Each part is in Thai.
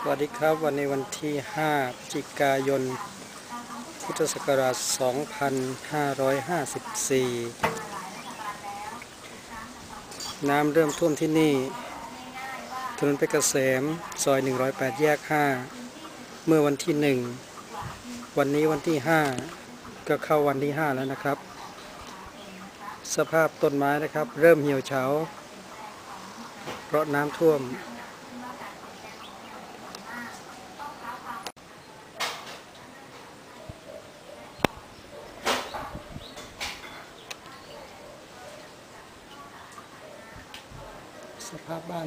สวัสดีครับ วันนี้วันที่5พฤศจิกายน พุทธศักราช 2554 น้ำเริ่มท่วมที่นี่ ถนนเพชรเกษม ซอย 108 แยก 5 เมื่อวันที่ 1 วันนี้วันที่ 5 ก็เข้าวันที่ 5 แล้วนะครับ สภาพต้นไม้นะครับ เริ่มเหี่ยวเฉา เพราะน้ำท่วม สภาพบ้าน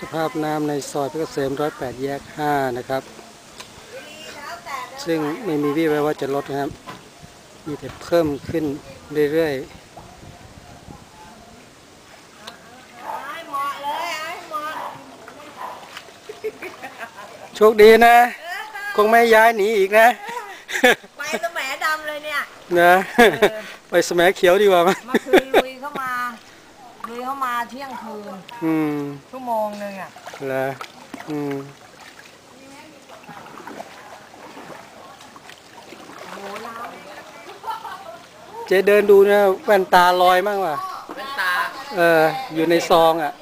สภาพน้ำในซอยเพชรเกษม108 แยก 5 นะครับแล้วแต่เดินซึ่งไม่มีวี่แววว่าจะลดนะครับ มีแต่เพิ่มขึ้นเรื่อยเอาให้เหมาะเลยเอาให้เหมาะๆโชคดีนะ คงไม่ย้ายหนีอีกนะ ไปสมัยดำเลยเนี่ยนะไปสมัยเขียวดีกว่ามั้ย เมื่อคืนลุยเข้ามา ลุยเข้ามาเที่ยงคืนอืมชั่วโมงหนึ่งอะแล้วอืมโอ้โหน้เจ๊เดินดูนะแว่นตาลอยมั่งว่ะแว่นตาเออ อยู่ในซองอะ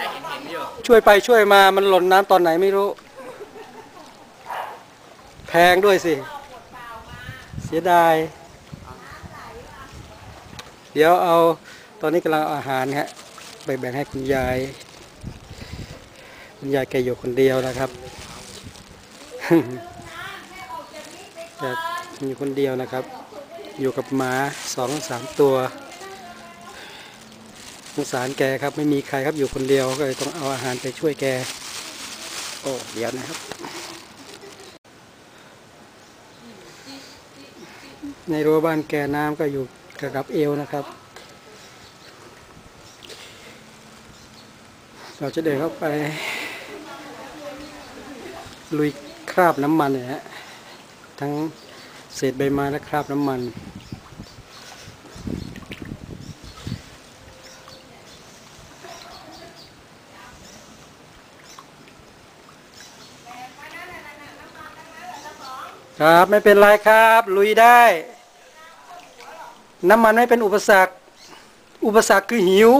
จะเห็นเห็นอยู่ช่วยไปช่วยมามันหล่นน้ำตอนไหนไม่รู้ แพงด้วยสิ เสียดาย เดี๋ยวเอาต อนนี้กำลังเอาอาหารฮะไปแบ่งให้คุณยาย คุณยายแกอยู่คนเดียวนะครับแต่อยู่คนเดียวนะครับ อยู่กับหมาสองสามตัวสงสารแกครับไม่มีใครครับอยู่คนเดียวก็เลยต้องเอาอาหารไปช่วยแก โอ้เดี๋ยวนะครับ ในรั้วบ้านแกน้ำก็อยู่ระดับเอวนะครับ เราจะเดินเข้าไป ลุยคราบน้ำมันเนี่ยฮะทั้งเศษใบไม้และคราบน้ำมัน ครับไม่เป็นไรครับ ลุยได้ น้ำมันไม่เป็นอุปสรรค อุปสรรคคือหิว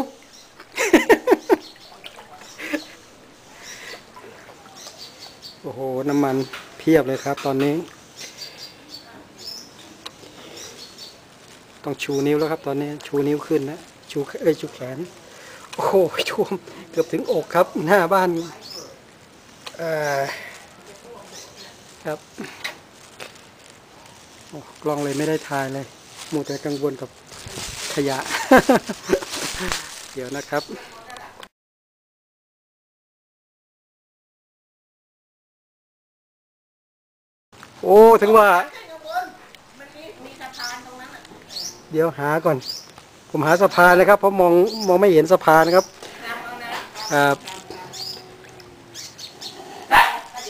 โอ้โห น้ำมันเพียบเลยครับตอนนี้ ต้องชูนิ้วแล้วครับตอนนี้ ชูนิ้วขึ้นนะ ชูเอ้ยชูแขน โอ้โหท่วมเกือบถึงอกครับ หน้าบ้านเอ่อครับกล้องเลยไม่ได้ถ่ายเลยมัวแต่กังวลกับขยะ เดี๋ยวนะครับ โอ้ถึงว่าเดี๋ยวหาก่อน ผมหาสะพานนะครับ เพราะมองมองไม่เห็นสะพานครับครับ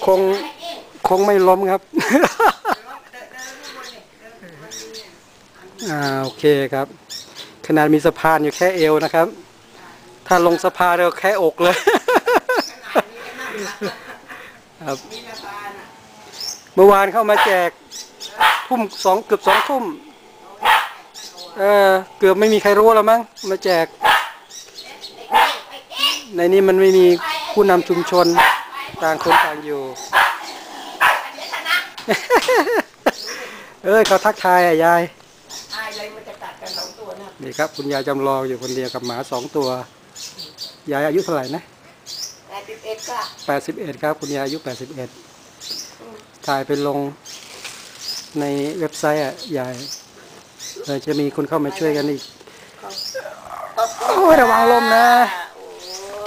คงคงไม่ล้มครับอ่าโอเคครับ ขนาดมีสะพานอยู่แค่เอวนะครับ ถ้าลงสะพานเราแค่อกเลยครับ เมื่อวานเข้ามาแจกทุ่มสองเกือบสองทุ่มเออเกือบไม่มีใครรู้แล้วมั้งมาแจก ในนี้มันไม่มีผู้นำชุมชนต่างคนต่างอยู่ เอ้ยเขาทักทายอะยายนี่ครับ คุณยายจำลองอยู่คนเดียวกับหมาสองตัวยายอายุเท่าไหร่นะแปดสิบเอ็ดค่ะแปดสิบเอ็ดครับคุณยายอายุแปดสิบเอ็ด ถ่ายไปลงในเว็บไซต์อะยายเดี๋ยวจะมีคนเข้ามาช่วยกันอีกโอ้ยระวังลมนะโอ้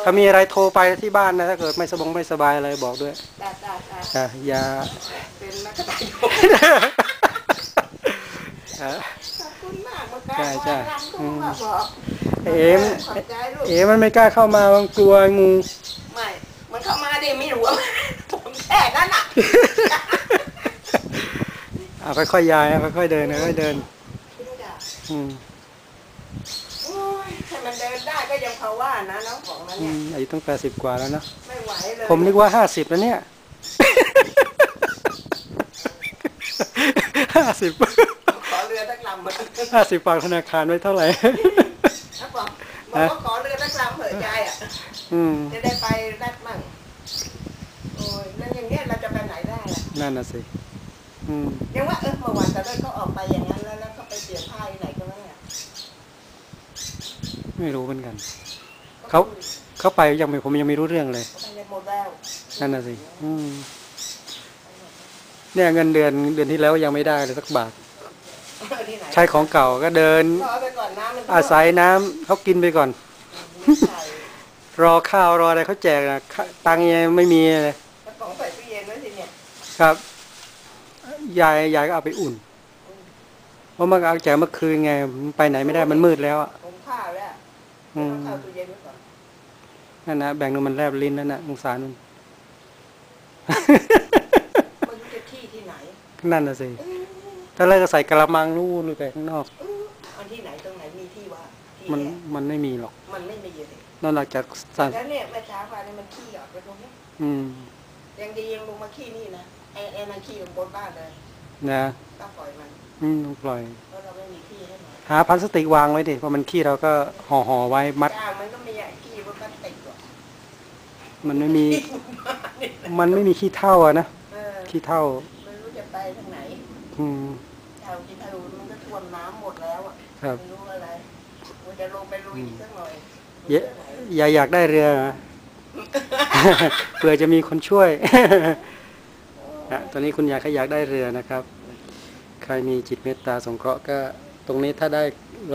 ถ้ามีอะไรโทรไปที่บ้านนะ ถ้าเกิดไม่สบงไม่สบายอะไรบอกด้วยจ้าจ้าจ้าอะอย่าเป็นนักแสดงอะขอบคุณมากมากใช่ใช่รำก็มาบอกเอ็มขอบใจลูกเอ๋มันไม่กล้าเข้ามามันกลัวงู ไม่ มันเข้ามาดิไม่รู้ว่าผมแค่นั้นอะ อะค่อยๆย้ายนะค่อยๆเดินค่อยๆเดิน อืมโอ้ยให้มันเดินได้ก็ยังเพราว่านะน้องของมันอืเนี่ยมอายุตั้งแปดสิบกว่าแล้วเนอะไม่ไหวเลยผมนึกว่าห้าสิบแล้วเนี่ย ห้าสิบขอเรือสักลำเหมือนห้าสิบฝากธนาคารไว้เท่าไหร่นะบอกบอกว่าขอเรือสักลำเผื่อยายอะ อืม จะได้ไปรัดมั่งโอ้ยแล้วอย่างเงี้ยเราจะไปไหนได้ล่ะนั่นน่ะสิอืม ยังว่าเออเมื่อวานแต่ด้วยเขาออกไปอย่างนั้นแล้วแล้วเขาไปเปลี่ยนผ้าที่ไหนก็ไม่รู้อะไม่รู้เหมือนกัน เขาเข้าไปยังไม่ผมยังไม่รู้เรื่องเลยเขาไปในโมเดลนั่นน่ะสิอืมเนี่ยเงินเดือนเดือนที่แล้วยังไม่ได้เลยสักบาทที่ไหนใช้ของเก่าก็เดินรอไปก่อนน้ำมันอาศัยน้ำเขากินไปก่อนใส่รอข้าวรออะไรเขาแจกนะข้าตังค์ยังไม่มีเลยกระป๋องใส่ตู้เย็นไว้สิเนี่ยครับ ยายยายก็เอาไปอุ่นเพราะมันเอาแจกเมื่อคืนไงมันไปไหนไม่ได้มันมืดแล้วอะผมข้าวแล้วอืมเอาข้าวตู้เย็นไว้ก่อนนั่นนะแบ่งดูมันแลบลิ้นนั่นนะสงสารมันไม่รู้จะขี้ที่ไหนนั่นน่ะสิถ้าเลิกก็ใส่กระมังนู่นนู่นไปข้างนอกอื้อมันที่ไหนตรงไหนมีที่ว่าที่มันแยกมันไม่มีหรอก มันไม่มีเลยนอกจากสั่นแล้วเนี่ยเมื่อเช้าฟ้าเนี่ยมันขี้ออกไปตรงนี้อืมยังดียังลงมาขี้นี่นะไอ้ไอ้มันขี้ลงบนบ้านเลย นะก็ปล่อยมันอืมปล่อยเพราะเราไม่มีที่ให้มันหาพลาสติกวางไว้ดิเพราะมันขี้เราก็ห่อห่อๆไว้มัด จ้างมันก็ไม่อยากขี้บนพลาสติกหรอกมันไม่มีมันไม่มีขี้เท่าอะนะเออขี้เท่า ไม่รู้จะไปทางไหนอืมชาวที่ทะลุมันก็ท่วมน้ำหมดแล้วอะครับ ไม่รู้อะไรว่าจะลงไปลุยอีกสักหน่อยเยอะอย่าอยากได้เรือนะเผื่อจะมีคนช่วย นะตอนนี้คุณยายเขาอยากได้เรือนะครับ ใครมีจิตเมตตาสงเคราะห์ก็ ตรงนี้ถ้าได้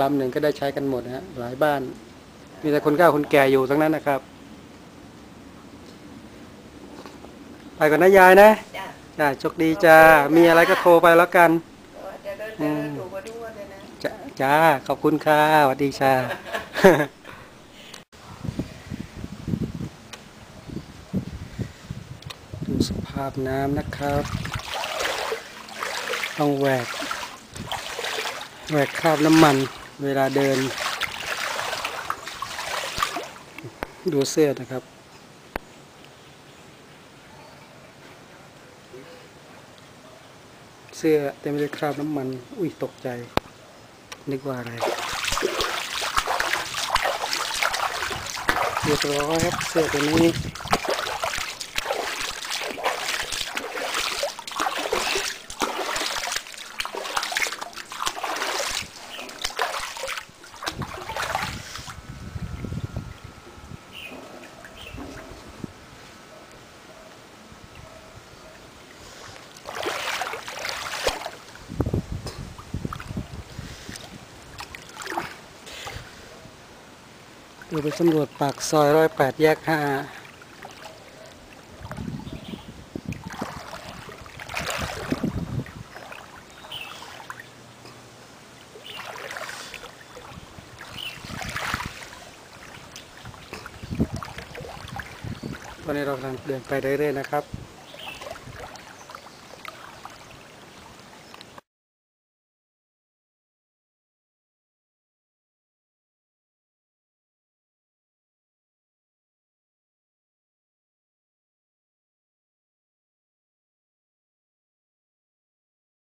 ลำหนึ่งก็ได้ใช้กันหมดนะฮะหลายบ้าน มีแต่คนเก้าคนแก่อยู่ทั้งนั้นนะครับ ไปก่อนนะยายนะจ้ะจ้าโชคดีจ้า มีอะไรก็โทรไปแล้วกันจะเดินจะเดินถูกกว่าทุกวันเลยนะจ้าจ้า ขอบคุณค่ะสวัสดีจ้า ดูสภาพน้ำนะครับ ต้องแหวกแหวกคราบน้ำมันเวลาเดิน ดูเสื้อนะครับ เสื้อเต็มไปด้วยคราบน้ำมัน อุ้ยตกใจ นึกว่าอะไรเรียบร้อยครับเสื้อตัวนี้ เราไปสำรวจปากซอยร้อยแปดแยกห้าตอนนี้เรากำลังเดินไปเรื่อยๆนะครับ